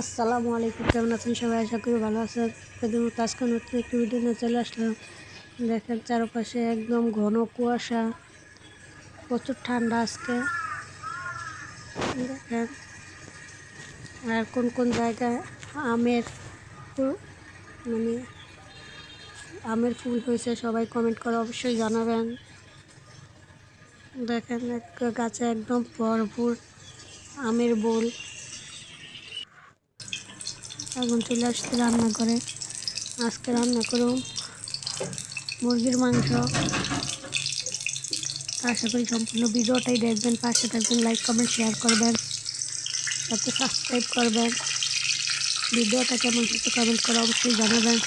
আসসালামু আলাইকুম, কেমন আছেন সবাই? আশা করি ভালো আছেন। মতো আজকে নতুন একটি ভিডিও নিয়ে চলে আসলাম। দেখেন চারপাশে একদম ঘন কুয়াশা, প্রচুর ঠান্ডা আজকে। দেখেন, আর কোন কোন জায়গায় আমের মানে আমের ফুল হয়েছে সবাই কমেন্ট করে অবশ্যই জানাবেন। দেখেন গাছে একদম ভরপুর আমের বোল। এখন চলে আসছে রান্না করে আজকে রান্না করো মুরগির মাংস। আশা করি সম্পূর্ণ ভিডিওটাই দেখবেন, পাশে থাকবেন লাইক কমেন্ট শেয়ার করবেন, সাথে সাবস্ক্রাইব করবেন। ভিডিওটা কেমন কিছু কমেন্ট করে অবশ্যই জানাবেন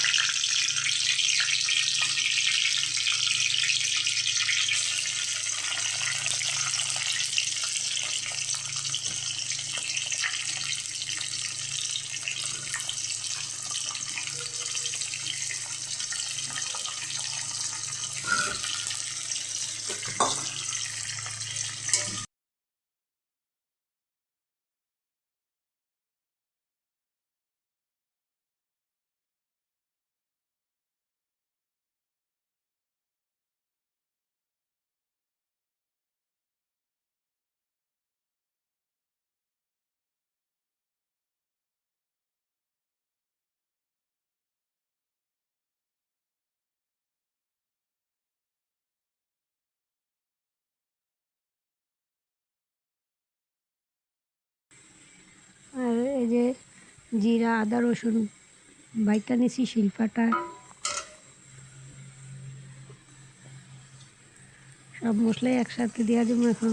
আর এই যে জিরা আদা রসুন বাইটা নিছি শিলপাটা। সব মশলাই একসাথে দেওয়া যাব এখন।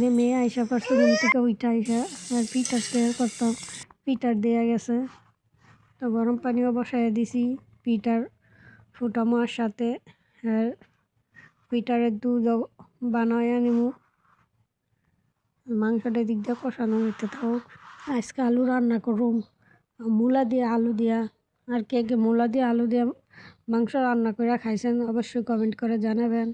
যে মেয়ে আইসা করছে ঘুম থেকে উইটা আইসা আর পিঠার শেয়ার করতাম। পিঠার দেয়া গেছে। তো গরম পানিও বসাই দিছি। পিঠার ফুটামোর সাথে আর পিঠারের দুধ বানায় নিমু। মাংসটা দিক দিয়ে কষানো হইতে থাকুক। আজকে আলু রান্না করুম। মূলা দিয়ে আলু দিয়া। আর কে কে মূলা দিয়ে আলু দিয়ে মাংস রান্না করে খাইছেন অবশ্যই কমেন্ট করে জানাবেন।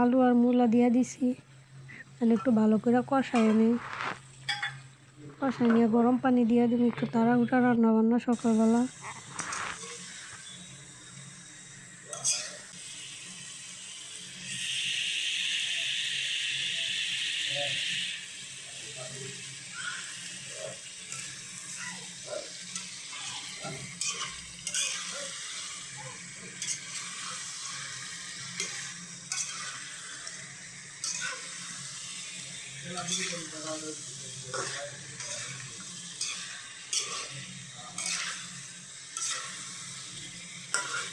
আলু আর মূলা দিয়া দিছি। তাহলে একটু ভালো করে কষাই আমি কষাই নিয়ে গরম পানি দিয়ে দিবি, একটু তাড়াহুড়া রান্না বান্না সকালবেলা।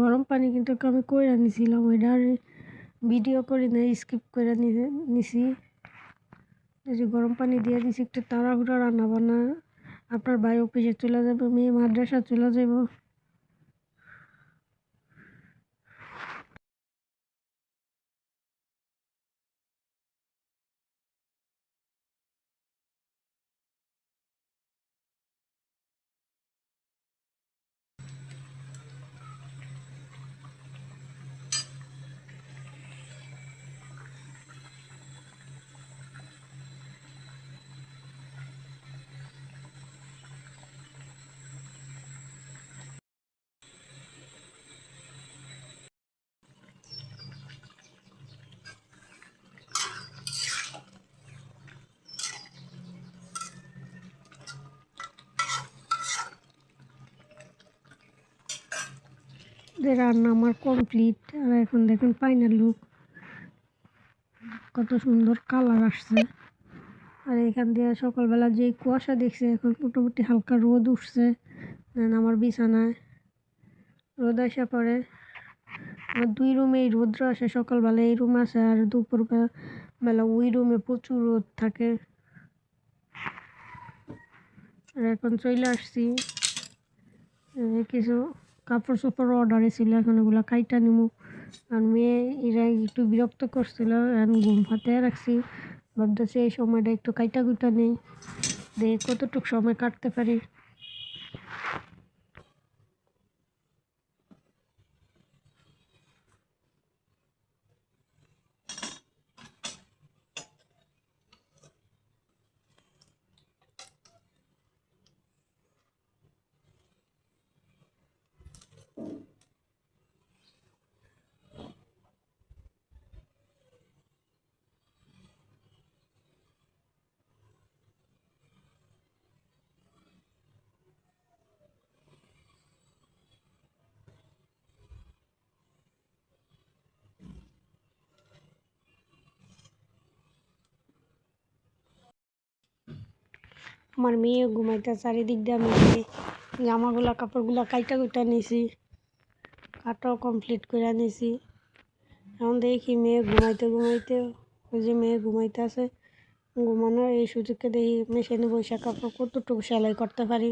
গরম পানি কিন্তু আমি কইরা নিছিলাম, ওইটা ভিডিও করি না স্কিপ করে নিছি এই যে গরম পানি দিয়ে দিছি, একটু তাড়াহুড়া রান্না বান্না আপনার ভাই অফিসে চলে যাবে, মেয়ে মাদ্রাসা চলে যাব যে রান্না আমার কমপ্লিট আর এখন দেখেন পাইনের লুক কত সুন্দর কালার আসছে। আর এখান দিয়ে সকালবেলা যে কুয়াশা দেখছে, এখন মোটামুটি হালকা রোদ উঠছে। দেন আমার বিছানায়। রোদ আসা পড়ে আমার দুই রুমে এই রোদ্র আসে, সকালবেলা এই রুম আসে আর দুপুর বেলা ওই রুমে প্রচুর রোদ থাকে। আর এখন চলে আসছি। কিছু কাপড় চোপড় অর্ডার ছিল, এখন ওগুলো কাইটা নিমু। আর মেয়ে এরা একটু বিরক্ত করছিল, এখন ঘুম ফাতে রাখছি। ভাবতেছি এই সময়টা একটু কাইটা কুইটা নেই দেখে কতটুকু সময় কাটতে পারি। আমার মেয়ে ঘুমাইতে চারিদিক দিয়ে আমি জামাগুলা, কাপড়গুলা কাইটা কুইটা নিছি, কাটাও কমপ্লিট করে নিছি। এখন দেখি মেয়ে ঘুমাইতে ঘুমাইতে, ওই যে মেয়ে ঘুমাইতে আছে ঘুমানোর এই সুযোগকে দেখি মেশিনে বৈশাখ কাপড় কতটুকু সেলাই করতে পারি।